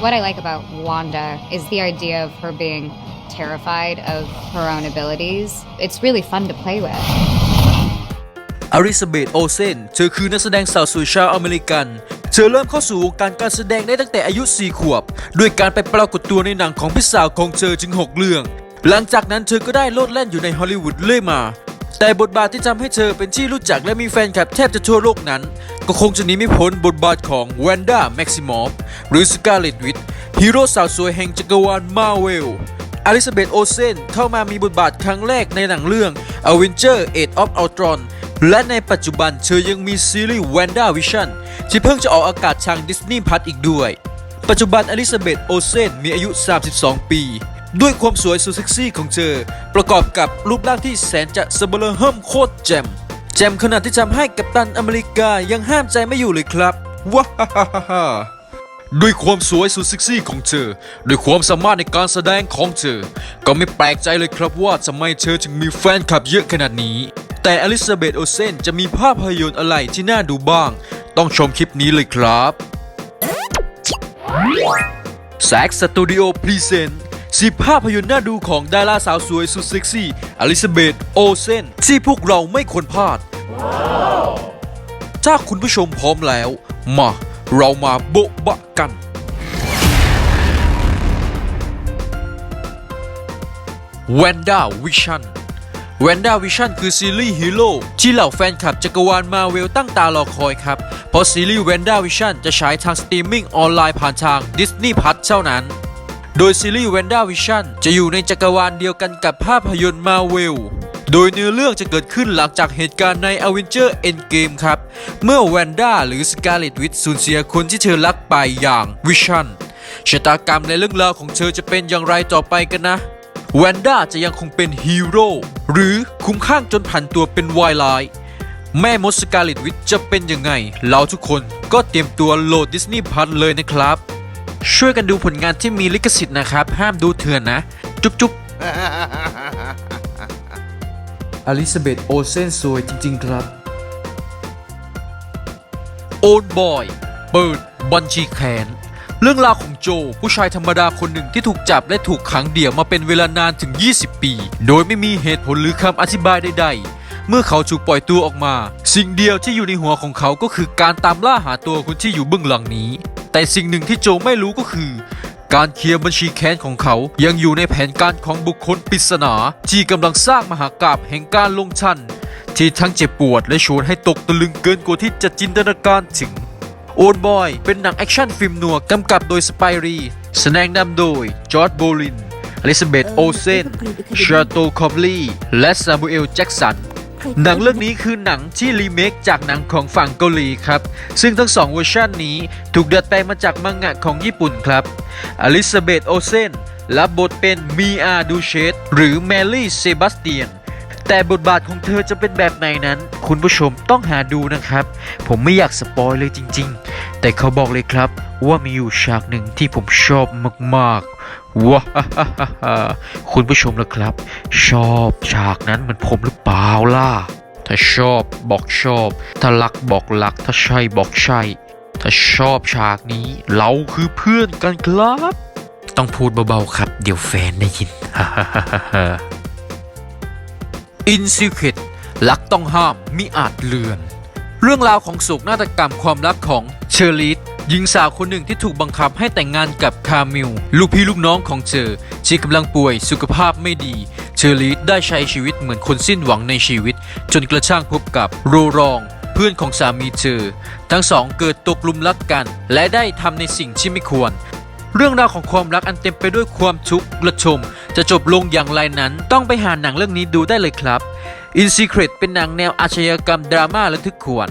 What I like about Wanda is the idea of her being terrified of her own abilities. It's really fun to play with. อริซาเบธโอเซนเธอคือนักแสดงสาวสวยชาวอเมริกัน เธอเริ่มเข้าสู่วงการการแสดงได้ตั้งแต่อายุ 4 ขวบ ด้วยการไปปรากฏตัวในหนังของพี่สาวของเธอจึง 6 เรื่อง หลังจากนั้นเธอก็ได้โลดแล่นอยู่ในฮอลลีวูดเรื่อยมา แต่บทบาทที่ทำให้เธอเป็นที่รู้จักและมีแฟนคลับแทบจะทั่วโลกนั้น ก็คงจะหนีไม่พ้นบทบาทของแวนด้าแม็กซิมอฟหรือสกาเลตวิทฮีโร่สาวสวยแห่งจักรวาลมาเวลอลิซาเบธโอเซนเข้ามามีบทบาทครั้งแรกในหนังเรื่อง Avenger Age of Ultron และในปัจจุบันเธอยังมีซีรีส์ Wanda Vision ที่เพิ่งจะออกอากาศทางดิสนีย์พัทอีกด้วย ปัจจุบันอลิซาเบธโอเซนมีอายุ 32 ปี ด้วยความสวยสุดเซ็กซี่ของเธอ ประกอบกับรูปร่างที่แสนจะสเบลเฮิมโคตรแจ่มแจ่มขนาดที่ทำให้กัปตันอเมริกายังห้ามใจไม่อยู่เลยครับว้าฮ่าฮ่าฮ่าฮ่าด้วยความสวยสุดเซ็กซี่ของเธอ ด้วยความสามารถในการแสดงของเธอ ก็ไม่แปลกใจเลยครับว่าทำไมเธอถึงมีแฟนคลับเยอะขนาดนี้ แต่อลิซาเบธโอเซนจะมีภาพยนตร์อะไรที่น่าดูบ้าง ต้องชมคลิปนี้เลยครับแซกสตูดิโอพรีเซนต์ สิภาพยนตร์น่าดูของดาราสาวสวยสุดเซ็กซี่ อลิซาเบธโอเซนที่พวกเราไม่ควรพลาด ถ้าคุณผู้ชมพร้อมแล้ว มา เรามาโบ๊ะบะกัน w a n d a Vision w a n d a Vision คือซีรีส์ฮีโร่ที่เหล่าแฟนคลับจักรวาลมาเวลตั้งตารอคอยครับ เพราะซีรีส์ w a n d a Vision จะฉายทางสตรีมมิ่งออนไลน์ผ่านทาง Disney Plus เท่านั้น โดยซีรีส์ w a n d a Vision จะอยู่ในจักรวาลเดียวกันกับภาพยนตร์มาเวลโดยเนื้อเรื่องจะเกิดขึ้นหลังจากเหตุการณ์ใน Avenger Endgame ครับ เมื่อแวนด้าหรือ Scarlet Witch สูญเสียคนที่เธอรักไปอย่าง Vision ชะตากรรมในเรื่องราวของเธอจะเป็นอย่างไรต่อไปกันนะแวนด้าจะยังคงเป็นฮีโร่หรือคุ้มข้างจนผันตัวเป็นวายร้ายแม่มดสกาเลตวิทจะเป็นยังไง เราทุกคนก็เตรียมตัวโหลดดิสนีย์พัทเลยนะครับ ช่วยกันดูผลงานที่มีลิขสิทธิ์นะครับ ห้ามดูเถื่อนนะ จุ๊บจุ๊บอลิซาเบธโอเซนสวยจริง ๆ ครับ โอนบอย เปิดบัญชีแขน เรื่องราวของโจ ผู้ชายธรรมดาคนหนึ่งที่ถูกจับและถูกขังเดี่ยวมาเป็นเวลานานถึง 20 ปี โดยไม่มีเหตุผลหรือคำอธิบายใด ๆเมื่อเขาถูกปล่อยตัวออกมา สิ่งเดียวที่อยู่ในหัวของเขาก็คือการตามล่าหาตัวคนที่อยู่เบื้องหลังนี้ แต่สิ่งหนึ่งที่โจไม่รู้ก็คือ การเคลียร์บัญชีแค้นของเขายังอยู่ในแผนการของบุคคลปริศนา ที่กำลังสร้างมหากราบแห่งการลงชัน ที่ทั้งเจ็บปวดและชวนให้ตกตะลึงเกินกว่าที่จะจินตนาการถึงโอนบอย เป็นหนังแอคชั่นฟิล์มนัวกำกับโดยสไปรีแสดงนำโดย จอร์ดโบลินอลิซาเบธโอเซนชาโตคอมลีและซามูเอลแจ็กสัน หนังเรื่องนี้คือหนังที่รีเมคจากหนังของฝั่งเกาหลีครับ ซึ่งทั้งสองเวอร์ชันนี้ถูกดัดแปลงมาจากมังงะของญี่ปุ่นครับอลิซาเบธโอเซนรับบทเป็นมีอาดูเชตหรือแมรี่เซบาสเตียน แต่บทบาทของเธอจะเป็นแบบไหนนั้น คุณผู้ชมต้องหาดูนะครับ ผมไม่อยากสปอยเลยจริง ๆ แต่เขาบอกเลยครับว่ามีอยู่ฉากหนึ่งที่ผมชอบมากๆว้าคุณผู้ชมนะครับ ชอบฉากนั้นเหมือนผมหรือเปล่าล่ะถ้าชอบบอกชอบ ถ้ารักบอกรัก ถ้าใช่บอกใช่ ถ้าชอบฉากนี้เราคือเพื่อนกันครับ ต้องพูดเบาๆครับ เดี๋ยวแฟนได้ยิน อินซิเคตลักต้องห้ามมิอาจเลือน เรื่องราวของโศกนาฏกรรมความรักของเชอรีตหญิงสาวคนหนึ่งที่ถูกบังคับให้แต่งงานกับคามิลลูกพี่ลูกน้องของเธอที่กำลังป่วยสุขภาพไม่ดี เชอรีตได้ใช้ชีวิตเหมือนคนสิ้นหวังในชีวิต จนกระทั่งพบกับโรรอง เพื่อนของสามีเธอ ทั้งสองเกิดตกหลุมรักกัน และได้ทำในสิ่งที่ไม่ควร เรื่องราวของความรักอันเต็มไปด้วยความทุกข์ระทม จะจบลงอย่างไรนั้นต้องไปหาหนังเรื่องนี้ดูได้เลยครับ In Secret เป็นหนังแนวอาชญากรรมดราม่าและทึกขวน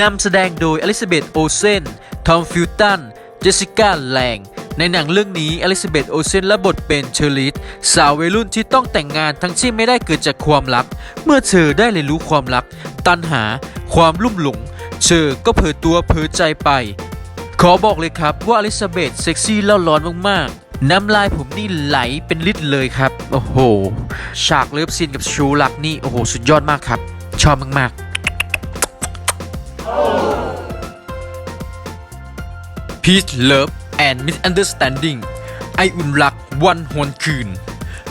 นำแสดงโดยอลิซาเบธโอเซนทอมฟิลตัน เจสสิก้าแลง ในหนังเรื่องนี้อลิซาเบธโอเซนและบทเป็นเชอร์ลิตสาววัยรุ่นที่ต้องแต่งงานทั้งที่ไม่ได้เกิดจากความรัก เมื่อเธอได้เรียนรู้ความรัก ตัณหา ความลุ่มหลง เธอก็เผยตัวเผยใจไป ขอบอกเลยครับว่าอลิซาเบธเซ็กซี่แล้วร้อนมากๆ น้ำลายผมนี่ไหลเป็นลิตรเลยครับ โอ้โห ฉากเลิฟซีนกับชูรักนี่ โอ้โห สุดยอดมากครับ ชอบมากๆพีชเลิฟ and Misunderstanding ไออุ่นรักวันหวนคืน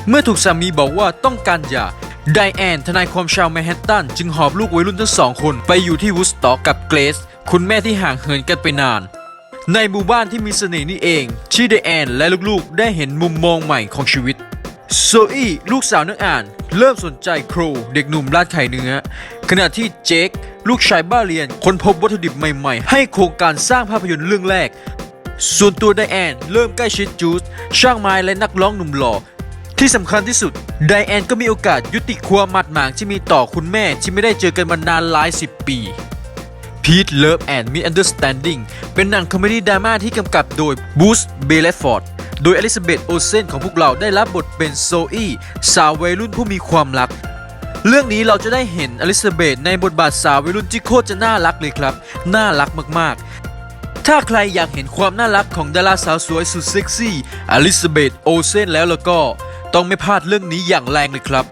เมื่อถูกสามีบอกว่าต้องการหย่าไดแอนทนายความชาวแมนฮัตตันจึงหอบลูกวัยรุ่นทั้งสองคน ไปอยู่ที่วูดสต็อกกับเกรซคุณแม่ที่ห่างเหินกันไปนาน ในหมู่บ้านที่มีเสน่ห์นี่เองที่ไดแอนและลูกๆ ได้เห็นมุมมองใหม่ของชีวิตโซอี้ลูกสาวนักอ่าน เริ่มสนใจโครเด็กหนุ่มร้านขายเนื้อ ขณะที่เจคลูกชายบ้าเรียนค้นพบวัตถุดิบใหม่ๆ ให้โครงการสร้างภาพยนตร์เรื่องแรก ส่วนตัวไดแอน เริ่มใกล้ชิดจูสช่างไม้และนักร้องหนุ่มหล่อที่สำคัญที่สุดไดแอนก็มีโอกาสยุติความหมัดหมางที่มีต่อคุณแม่ที่ไม่ได้เจอกันมานานหลายสิบปี Peace Love and Misunderstanding เป็นหนังคอมเมดี้ดราม่าที่กำกับโดยบูสเบลฟอร์ดโดยอลิซาเบธโอเซนของพวกเราได้รับบทเป็นโซอี้สาววัยรุ่นผู้มีความรัก เรื่องนี้เราจะได้เห็นอลิซาเบธในบทบาทสาววัยรุ่นที่โคตรจะน่ารักเลยครับ น่ารักมากๆ ถ้าใครอยากเห็นความน่ารักของดาราสาวสวยสุดเซ็กซี่อลิซาเบธโอเซนแล้วแล้วก็ ต้องไม่พลาดเรื่องนี้อย่างแรงเลยครับ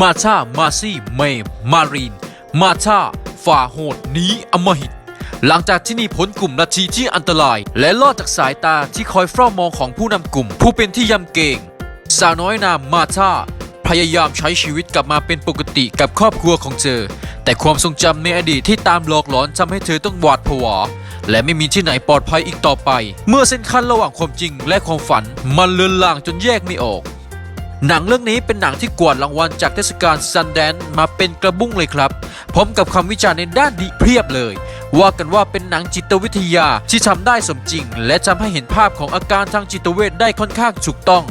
มาชามาซี่เมย์มารีน มาชาฝ่าโหดหนีอมหิต หลังจากที่หนีพ้นกลุ่มนาทีที่อันตราย และลอดจากสายตาที่คอยเฝ้ามองของผู้นำกลุ่ม ผู้เป็นที่ยำเกรงสาวน้อยนามมาชาพยายามใช้ชีวิตกลับมาเป็นปกติกับครอบครัวของเธอ แต่ความทรงจำในอดีตที่ตามหลอกหลอนทำให้เธอต้องหวาดผวาและไม่มีที่ไหนปลอดภัยอีกต่อไป เมื่อเส้นขั้นระหว่างความจริงและความฝัน มันเลือนลางจนแยกไม่ออก หนังเรื่องนี้เป็นหนังที่กวาดรางวัลจากเทศกาลซันแดนมาเป็นกระบุ้งเลยครับ พร้อมกับคำวิจารณ์ในด้านดีเพียบเลย ว่ากันว่าเป็นหนังจิตวิทยาที่ทำได้สมจริง และทำให้เห็นภาพของอาการทางจิตเวชได้ค่อนข้างถูกต้อง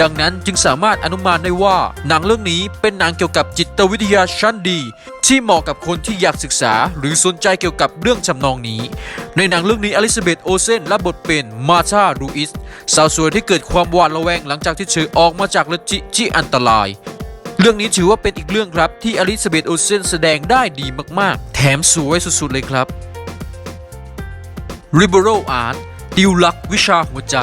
ดังนั้นจึงสามารถอนุมานได้ว่าหนังเรื่องนี้เป็นหนังเกี่ยวกับจิตวิทยาชั้นดี ที่เหมาะกับคนที่อยากศึกษา หรือสนใจเกี่ยวกับเรื่องจำนองนี้ ในหนังเรื่องนี้อลิซาเบธโอเซนรับบทเป็นมาธารูอิสสาวสวยที่เกิดความหวาดระแวงหลังจากที่เธอออกมาจากลัทธิที่อันตรายเรื่องนี้ถือว่าเป็นอีกเรื่องครับที่อลิซาเบธโอเซนแสดงได้ดีมากๆ แถมสวยสุดๆเลยครับ Liberal Art ติวลักวิชาหัวใจ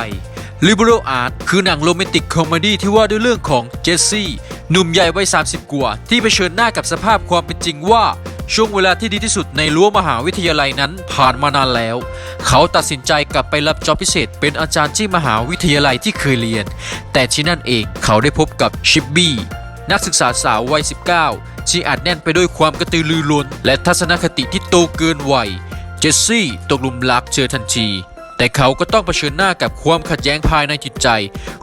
Liberal Art คือหนังโรแมนติกคอมเมดี้ที่ว่าด้วยเรื่องของเจสซี่หนุ่มใหญ่วัย 30 กว่า ที่เผชิญหน้ากับสภาพความเป็นจริงว่า ช่วงเวลาที่ดีที่สุดในรั้วมหาวิทยาลัยนั้นผ่านมานานแล้ว เขาตัดสินใจกลับไปรับจอบพิเศษ เป็นอาจารย์ที่มหาวิทยาลัยที่เคยเรียน แต่ที่นั่นเองเขาได้พบกับชิปบี้นักศึกษาสาววัย 19 ที่อาจแน่นไปด้วยความกระตือรือร้นและทัศนคติที่โตเกินวัยเจสซี่ตกหลุมรักเจอทันที แต่เขาก็ต้องเผชิญหน้ากับความขัดแย้งภายในจิตใจ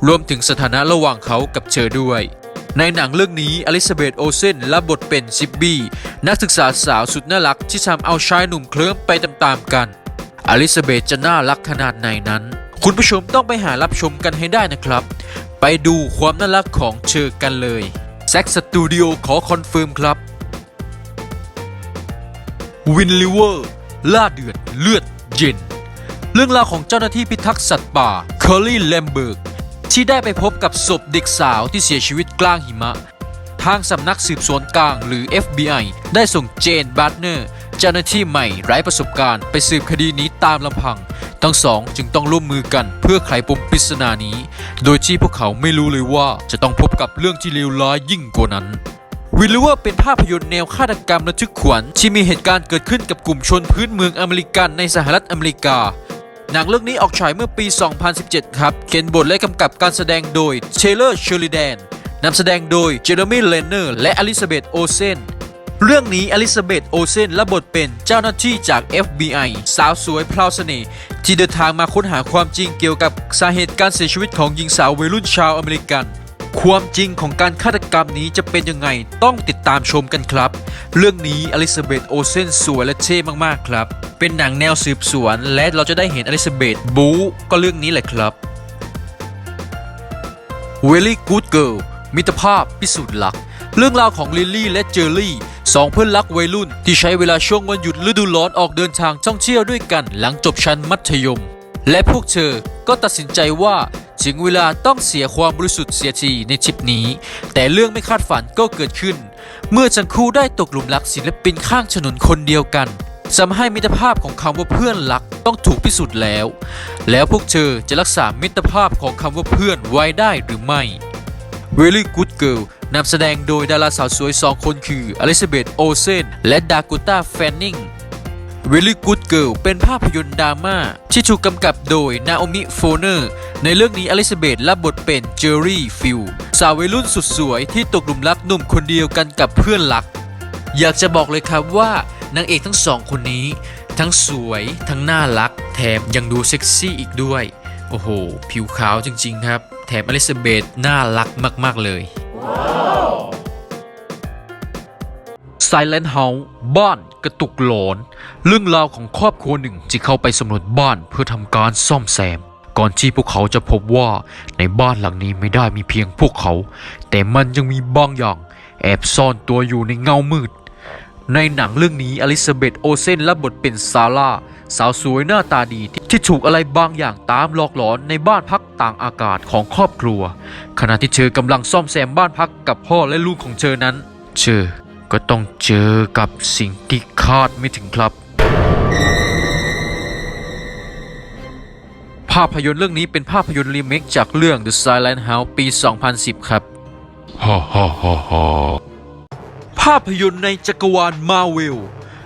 รวมถึงสถานะระหว่างเขากับเธอด้วย ในหนังเรื่องนี้อลิซาเบธโอเซนรับบทเป็นซิบบี้นักศึกษาสาวสุดน่ารักที่ทำเอาชายหนุ่มเคลิ้มไปตามๆกัน อลิซาเบธจะน่ารักขนาดไหนนั้น คุณผู้ชมต้องไปหารับชมกันให้ได้นะครับ ไปดูความน่ารักของเธอกันเลยแซ็กสตูดิโอขอคอนเฟิร์มครับวินลิเวอร์ล่าเดือดเลือดเย็น เรื่องราวของเจ้าหน้าที่พิทักษ์สัตว์ป่าเคอร์ลี่แลมเบิร์กที่ได้ไปพบกับศพเด็กสาวที่เสียชีวิตกลางหิมะ ทางสำนักสืบสวนกลางหรือ FBI ได้ส่งเจนบาร์เนอร์เจ้าหน้าที่ใหม่ไร้ประสบการณ์ไปสืบคดีนี้ตามลำพัง ทั้งสองจึงต้องร่วมมือกันเพื่อไขปมปริศนานี้ โดยที่พวกเขาไม่รู้เลยว่าจะต้องพบกับเรื่องที่เลวร้ายยิ่งกว่านั้นวิลเลอร์เป็นภาพยนตร์แนวฆาตกรรมระทึกขวัญที่มีเหตุการณ์เกิดขึ้นกับกลุ่มชนพื้นเมืองอเมริกันในสหรัฐอเมริกา หนังเรื่องนี้ออกฉายเมื่อปี 2017 ครับ เขียนบทและกำกับการแสดงโดยเชเลอร์เชอริแดนนำแสดงโดยเจอร์มีเลนเนอร์และอลิซาเบธโอเซนเรื่องนี้อลิซาเบธโอเซนรับบทเป็นเจ้าหน้าที่จาก FBI สาวสวยพราวเสน่ห์ที่เดินทางมาค้นหาความจริงเกี่ยวกับสาเหตุการเสียชีวิตของหญิงสาววัยรุ่นชาวอเมริกัน ความจริงของการฆาตกรรมนี้จะเป็นยังไงต้องติดตามชมกันครับ เรื่องนี้อลิซาเบธโอเซนสวยและเท่มากๆครับ เป็นหนังแนวสืบสวน และเราจะได้เห็นอลิซาเบธบู ก็เรื่องนี้แหละครับเวลี่กูดเกิลมิตรภาพพิสูจน์รัก เรื่องราวของลิลลี่และเจอรี่สองเพื่อนรักวัยรุ่น ที่ใช้เวลาช่วงวันหยุดฤดูร้อนออกเดินทางท่องเที่ยวด้วยกันหลังจบชั้นมัธยม และพวกเธอก็ตัดสินใจว่า ถึงเวลาต้องเสียความบริสุทธิ์เสียทีในทริปนี้ แต่เรื่องไม่คาดฝันก็เกิดขึ้น เมื่อจังคู่ได้ตกหลุมรักศิลปินข้างถนนคนเดียวกันทำให้มิตรภาพของคำว่าเพื่อนรักต้องถูกพิสูจน์แล้ว แล้วพวกเธอจะรักษามิตรภาพของคำว่าเพื่อนไว้ได้หรือไม่ Very Good Girl นำแสดงโดยดาราสาวสวย 2 คนคืออลิซาเบธโอเซนและดากูต้าแฟนนิง Very Good Girl เป็นภาพยนตร์ดราม่าที่ถูกกำกับโดยนาโอมิโฟเนอร์ ในเรื่องนี้อลิซาเบธรับบทเป็นเจอรี่ฟิลสาววัยรุ่นสุดสวยที่ตกหลุมรักหนุ่มคนเดียวกันกับเพื่อนรัก อยากจะบอกเลยครับว่านางเอกทั้งสองคนนี้ ทั้งสวยทั้งน่ารัก แถมยังดูเซ็กซี่อีกด้วย โอ้โห ผิวขาวจริงๆครับ แถมอลิซาเบธน่ารักมากๆเลย Silent House บ้านกระตุกหลอน เรื่องราวของครอบครัวหนึ่งที่เข้าไปสำรวจบ้านเพื่อทำการซ่อมแซม ก่อนที่พวกเขาจะพบว่าในบ้านหลังนี้ไม่ได้มีเพียงพวกเขา แต่มันยังมีบางอย่าง แอบซ่อนตัวอยู่ในเงามืด ในหนังเรื่องนี้อลิซาเบธโอเซนรับบทเป็นซาร่าสาวสวยหน้าตาดีที่ถูกอะไรบางอย่างตามหลอกหลอนในบ้านพักต่างอากาศของครอบครัว ขณะที่เธอกำลังซ่อมแซมบ้านพักกับพ่อและลูกของเธอนั้น เธอ ก็ต้องเจอกับสิ่งที่คาดไม่ถึงครับ ภาพยนตร์เรื่องนี้เป็นภาพยนตร์รีเมคจากเรื่อง The Silent House ปี 2010 ครับฮ่าฮ่าฮ่าฮ่าภาพยนตร์ในจักรวาลมาเวล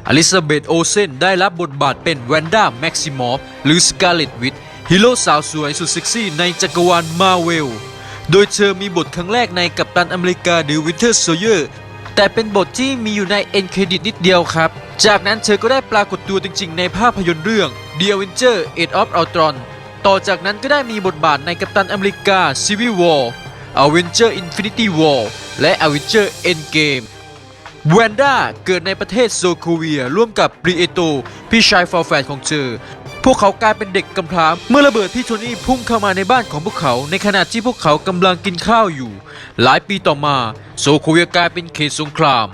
อลิซาเบธโอเซนได้รับบทบาทเป็นแวนด้าแม็กซิมอฟหรือสกาเลตวิทฮีโร่สาวสวยสุดเซ็กซี่ในจักรวาลมาเวล โดยเธอมีบทครั้งแรกในกัปตันอเมริกาหรือวินเทอร์โซเยอร์ แต่เป็นบทที่มีอยู่ในเอ็นเครดิตนิดเดียวครับ จากนั้นเธอก็ได้ปรากฏตัวจริงๆ ในภาพยนตร์เรื่อง The Avenger Age of Ultron ต่อจากนั้นก็ได้มีบทบาทในกัปตันอเมริกา Civil War Avenger Infinity War และ Avenger Endgame แวนด้าเกิดในประเทศโซโคเวียร่วมกับปรีเอโต พี่ชายฟอร์แฟนของเธอ พวกเขากลายเป็นเด็กกำพร้าเมื่อระเบิดพี่โทนี่พุ่งเข้ามาในบ้านของพวกเขา ในขณะที่พวกเขากำลังกินข้าวอยู่ หลายปีต่อมาโซโคเวียกลายเป็นเขตสงคราม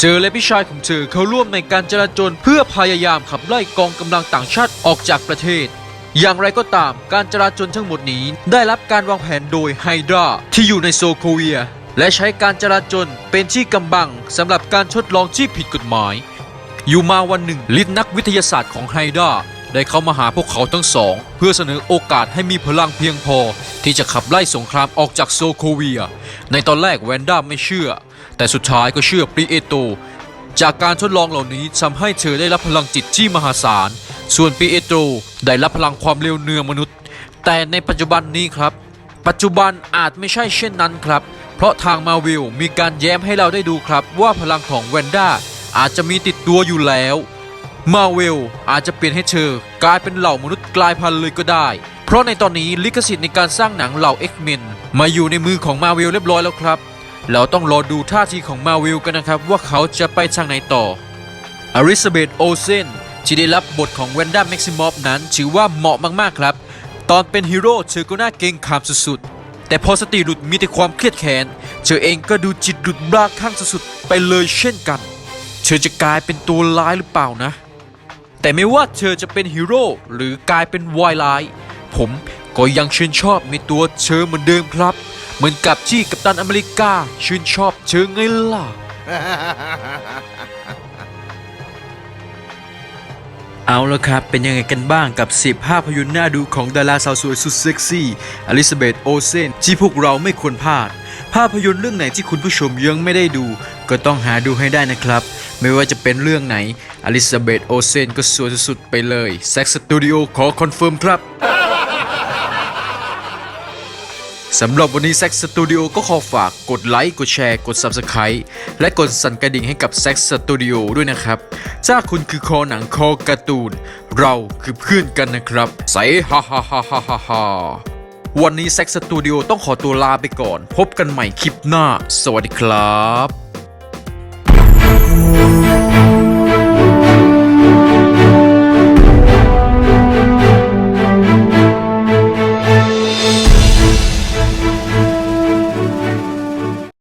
เจอและพี่ชายของเธอเขาร่วมในการจราจรเพื่อพยายามขับไล่กองกำลังต่างชาติออกจากประเทศ อย่างไรก็ตามการจราจรทั้งหมดนี้ได้รับการวางแผนโดยไฮดราที่อยู่ในโซโคเวีย และใช้การจราจรเป็นที่กำบังสำหรับการทดลองที่ผิดกฎหมาย อยู่มาวันหนึ่งลิทนักวิทยาศาสตร์ของไฮดรา ได้เข้ามาหาพวกเขาทั้งสอง เพื่อเสนอโอกาสให้มีพลังเพียงพอ ที่จะขับไล่สงครามออกจากโซโคเวีย ในตอนแรกแวนด้าไม่เชื่อ แต่สุดท้ายก็เชื่อปริเอโต จากการทดลองเหล่านี้ทำให้เธอได้รับพลังจิตที่มหาศาล ส่วนปีเอโตรได้รับพลังความเร็วเหนือมนุษย์ แต่ในปัจจุบันนี้ครับ ปัจจุบันอาจไม่ใช่เช่นนั้นครับ เพราะทางมาวิลมีการแย้มให้เราได้ดูครับว่าพลังของแวนด้าอาจจะมีติดตัวอยู่แล้ว มาเวลอาจจะเปลี่ยนให้เธอกลายเป็นเหล่ามนุษย์กลายพันธุ์เลยก็ได้ เพราะในตอนนี้ลิขสิทธิ์ในการสร้างหนังเหล่า X-Men มาอยู่ในมือของมาเวลเรียบร้อยแล้วครับ เราต้องรอดูท่าทีของมาเวลกันนะครับ ว่าเขาจะไปทางไหนต่ออริซาเบธโอเซนที่ได้รับบทของแวนด้าแม็กซิมอฟนั้นถือว่าเหมาะมากๆครับ ตอนเป็นฮีโร่เธอก็น่าเกรงขามสุดๆ แต่พอสติหลุดมีแต่ความเครียดแค้นเธอเองก็ดูจิตหลุดบ้าคลั่งสุดๆไปเลยเช่นกัน เธอจะกลายเป็นตัวร้ายหรือเปล่านะ แต่ไม่ว่าเธอจะเป็นฮีโร่หรือกลายเป็นวายร้าย ผมก็ยังชื่นชอบในตัวเธอเหมือนเดิมครับ เหมือนกับที่กัปตันอเมริกาชื่นชอบเธอไงล่ะ เอาละครับ เป็นยังไงกันบ้างกับ 10 ภาพยนตร์น่าดูของดาราสาวสวยสุดเซ็กซี่อลิซาเบธโอเซนที่พวกเราไม่ควรพลาด ภาพยนตร์เรื่องไหนที่คุณผู้ชมยังไม่ได้ดู ก็ต้องหาดูให้ได้นะครับ ไม่ว่าจะเป็นเรื่องไหนอลิซาเบธโอเซนก็สวยสุดๆไปเลยแซ็กสตูดิโอขอคอนเฟิร์มครับสำหรับวันนี้ Sex Studio ก็ขอฝากกดไลค์ กดแชร์ กด Subscribe และกดสั่นกระดิ่งให้กับ Sex Studio ด้วยนะครับ ถ้าคุณคือคอหนังคอการ์ตูน เราคือเพื่อนกันนะครับ ใส่ฮ่าฮ่าฮ่าฮ่าฮ่าฮ่าวันนี้ Sex Studio ต้องขอตัวลาไปก่อน พบกันใหม่คลิปหน้า สวัสดีครับ